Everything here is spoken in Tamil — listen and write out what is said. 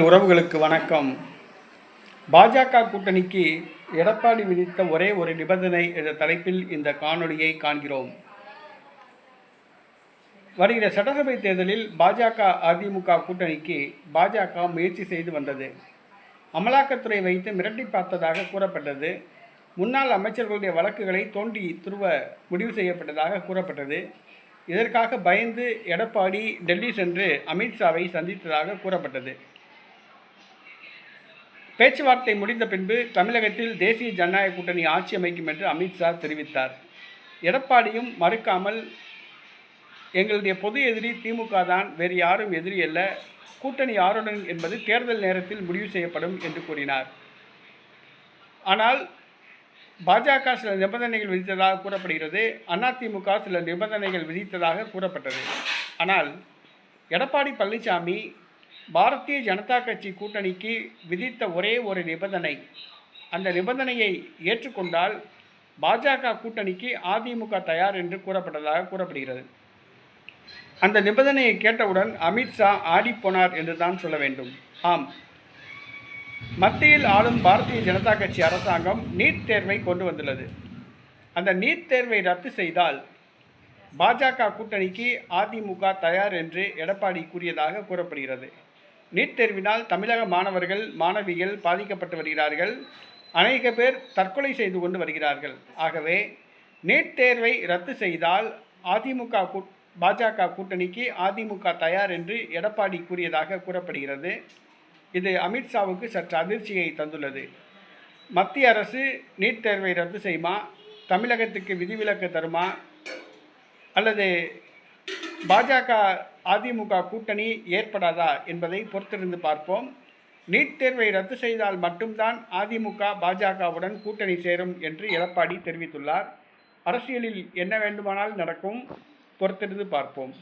உறவுகளுக்கு வணக்கம். பாஜக கூட்டணிக்கு எடப்பாடி விதித்த ஒரே ஒரு நிபந்தனை என்ற தலைப்பில் இந்த காணொளியை காண்கிறோம். வருகிற சட்டசபை தேர்தலில் பாஜக அதிமுக கூட்டணிக்கு பாஜக முயற்சி செய்து வந்தது. அமலாக்கத்துறை வைத்து மிரட்டி பார்த்ததாக கூறப்பட்டது. முன்னாள் அமைச்சர்களுடைய வழக்குகளை தோண்டி துருவ முடிவு செய்யப்பட்டதாக கூறப்பட்டது. இதற்காக பயந்து எடப்பாடி டெல்லி சென்று அமித்ஷாவை சந்தித்ததாக கூறப்பட்டது. பேச்சுவார்த்தை முடிந்த பின்பு தமிழகத்தில் தேசிய ஜனநாயக கூட்டணி ஆட்சி அமைக்கும் என்று அமித்ஷா தெரிவித்தார். எடப்பாடியும் மறுக்காமல் எங்களுடைய பொது எதிரி திமுக தான் வேறு யாரும் எதிரி அல்ல கூட்டணி யாருடன் என்பது தேர்தல் நேரத்தில் முடிவு செய்யப்படும் என்று கூறினார். ஆனால் பாஜக சில நிபந்தனைகள் விதித்ததாக கூறப்படுகிறது அதிமுக சில நிபந்தனைகள் விதித்ததாக கூறப்பட்டது. ஆனால் எடப்பாடி பழனிசாமி பாரதிய ஜனதா கட்சி கூட்டணிக்கு விதித்த ஒரே ஒரு நிபந்தனை. அந்த நிபந்தனையை ஏற்றுக்கொண்டால் பாஜக கூட்டணிக்கு அதிமுக தயார் என்று கூறப்பட்டதாக கூறப்படுகிறது. அந்த நிபந்தனையை கேட்டவுடன் அமித்ஷா ஆடிப்போனார் என்று தான் சொல்ல வேண்டும். ஆம். மத்தியில் ஆளும் பாரதிய ஜனதா கட்சி அரசாங்கம் நீட் தேர்வை கொண்டு வந்துள்ளது. அந்த நீட் தேர்வை ரத்து செய்தால் பாஜக கூட்டணிக்கு அதிமுக தயார் என்று எடப்பாடி கூறியதாக கூறப்படுகிறது. நீட் தேர்வினால் தமிழக மாணவர்கள் மாணவிகள் பாதிக்கப்பட்டு வருகிறார்கள். அநேக பேர் தற்கொலை செய்து கொண்டு வருகிறார்கள். ஆகவே நீட் தேர்வை ரத்து செய்தால் அதிமுக கூட் பாஜக கூட்டணிக்கு அதிமுக தயார் என்று எடப்பாடி கூறியதாக கூறப்படுகிறது. இது அமித்ஷாவுக்கு சற்று அதிர்ச்சியை தந்துள்ளது. மத்திய அரசு நீட் தேர்வை ரத்து செய்யுமா? தமிழகத்துக்கு விதிவிலக்கு தருமா? அல்லது பாஜக அதிமுக கூட்டணி ஏற்படாதா என்பதை பொறுத்திருந்து பார்ப்போம். நீட் தேர்வை ரத்து செய்தால் மட்டும்தான் அதிமுக பாஜகவுடன் கூட்டணி சேரும் என்று எடப்பாடி தெரிவித்துள்ளார். அரசியலில் என்ன வேண்டுமானால் நடக்கும் பொறுத்திருந்து பார்ப்போம்.